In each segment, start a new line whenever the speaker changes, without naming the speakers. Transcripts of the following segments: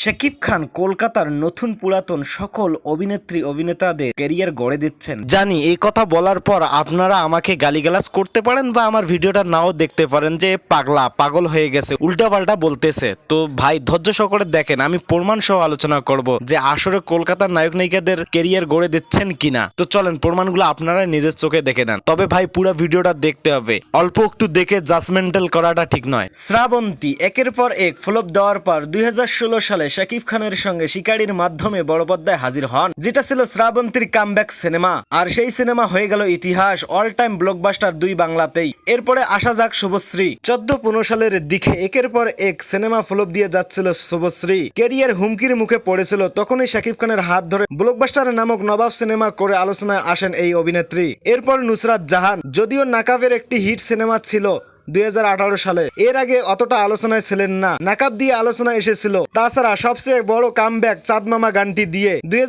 শাকিব খান কলকাতার নতুন পুরাতন সকল অভিনেত্রী অভিনেতাদের ক্যারিয়ার গড়ে দিচ্ছেন। জানি এই কথা বলার পর আপনারা আমাকে গালিগালাজ করতে পারেন বা আমার ভিডিওটা নাও দেখতে পারেন যে পাগলা পাগল হয়ে গেছে। উল্টাপাল্টা বলতেছে। তো ভাই ধৈর্য সহকারে দেখেন আমি প্রমাণ সহ আলোচনা করব যে আসলে কলকাতার নায়ক নায়িকাদের ক্যারিয়ার গড়ে দিচ্ছেন কিনা। তো চলেন প্রমাণগুলো আপনারা নিজের চোখে দেখে নেন। তবে ভাই পুরো ভিডিওটা দেখতে হবে। অল্প একটু দেখে জাজমেন্টাল করাটা ঠিক নয়। শ্রাবন্তী একের পর এক ফ্লপ দেওয়ার পর দুই হাজার ষোলো সালে শাকিব খানের সঙ্গে শিকারির মাধ্যমে বড় পর্দায় হাজির হন, যেটা ছিল শ্রাবন্তীর কামব্যাক সিনেমা। আর সেই সিনেমা হয়ে গেল ইতিহাস অল টাইম ব্লকবাস্টার দুই বাংলাতেই। এরপরে আসা যাক শুভশ্রী। চোদ্দ পনেরো সালের দিকে একের পর এক সিনেমা ফ্লপ দিয়ে যাচ্ছিল শুভশ্রী। কেরিয়ার হুমকির মুখে পড়েছিল, তখনই শাকিব খানের হাত ধরে ব্লকবাস্টার নামক নবাব সিনেমা করে আলোচনায় আসেন এই অভিনেত্রী। এরপর নুসরাত জাহান, যদিও নাকাবের একটি হিট সিনেমা ছিল দুই হাজার আঠারো সালে। এর আগে অতটা আলোচনায় ছিলেন না। নাকাব দিয়ে আলোচনা এসেছিল। তাছাড়া সবচেয়ে বড় কামব্যাক চাঁদমামা গানটি দিয়ে। দুই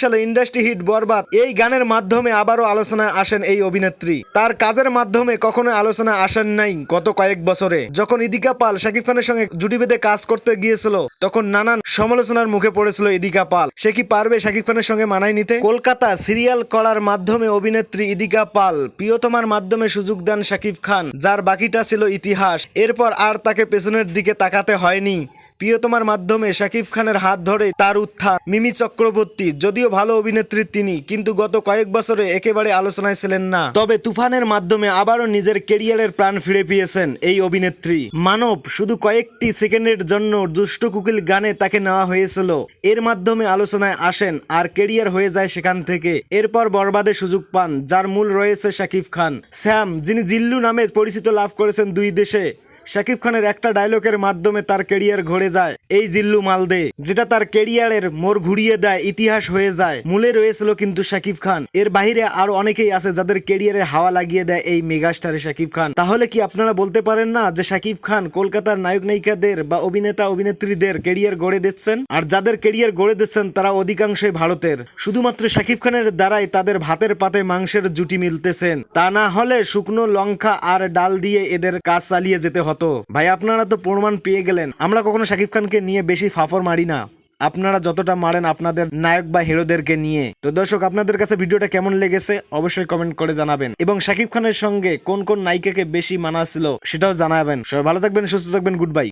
সালে ইন্ডাস্ট্রি হিট বরবাদ। এই গানের মাধ্যমে আবারও আলোচনায় আসেন এই অভিনেত্রী। তার কাজের মাধ্যমে কখনো আলোচনায় আসেন নাই গত কয়েক বছরে। যখন ইদিকা পাল শাকিব খানের সঙ্গে জুটি বেঁধে কাজ করতে গিয়েছিল, তখন নানান সমালোচনার মুখে পড়েছিল ইদিকা পাল। সে কি পারবে শাকিব খানের সঙ্গে মানায় নিতে? কলকাতা সিরিয়াল করার মাধ্যমে অভিনেত্রী ইদিকা পাল প্রিয়তমার মাধ্যমে সুযোগ দেন শাকিব খান, যার বাকিটা ছিল ইতিহাস। এরপর আর তাকে পেছনের দিকে তাকাতে হয়নি। প্রিয়তমার মাধ্যমে শাকিব খানের হাত ধরে তার উত্থান, মিমি চক্রবর্তী, যদিও ভালো অভিনেত্রী তিনি, কিন্তু গত কয়েক বছরে একেবারে আলোচনায় ছিলেন না। তবে তুফানের মাধ্যমে আবারও নিজের কেরিয়ারের প্রাণ ফিরে পেয়েছেন এই অভিনেত্রী। মানব, শুধু কয়েকটি সেকেন্ডের জন্য দুষ্ট কুকিল গানে তাকে নেওয়া হয়েছিল। এর মাধ্যমে আলোচনায় আসেন আর কেরিয়ার হয়ে যায় সেখান থেকে। এরপর বরবাদে সুযোগ পান, যার মূল রয়েছে শাকিব খান। স্যাম যিনি জিল্লু নামে পরিচিত লাভ করেছেন দুই দেশে শাকিব খানের একটা ডায়লগের মাধ্যমে তার কেরিয়ার ঘুরে যায়, এই জিল্লু মালদে, যেটা তার কেরিয়ারের মোড় ঘুরিয়ে দেয়, ইতিহাস হয়ে যায়। মূলে রয়েছিল কিন্তু শাকিব খান। এর বাইরে আরও অনেকেই আছে যাদের কেরিয়ারে হাওয়া লাগিয়ে দেয় এই মেগাস্টারে শাকিব খান। তাহলে কি আপনারা বলতে পারেন না যে শাকিব খান কলকাতার নায়ক নায়িকাদের বা অভিনেতা অভিনেত্রীদের কেরিয়ার গড়ে দিচ্ছেন? আর যাদের কেরিয়ার গড়ে দিচ্ছেন, তারা অধিকাংশই ভারতের। শুধুমাত্র শাকিব খানের দ্বারাই তাদের ভাতের পাতে মাংসের জুটি মিলতেছেন। তা না হলে শুকনো লঙ্কা আর ডাল দিয়ে এদের কাজ চালিয়ে যেতে হতো। ভাই, আপনারা তো প্রমাণ পেয়ে গেলেন। আমরা কখনো শাকিব খানকে নিয়ে বেশি ফাফর মারি না। আপনারা যতটা মারেন আপনাদের নায়ক বা হিরোদেরকে নিয়ে। তো দর্শক, আপনাদের কাছে ভিডিওটা কেমন লেগেছে অবশ্যই কমেন্ট করে জানাবেন। এবং শাকিব খানের সঙ্গে কোন কোন নায়িকাকে বেশি মানা ছিল সেটাও জানাবেন। সবাই ভালো থাকবেন, সুস্থ থাকবেন, গুড বাই।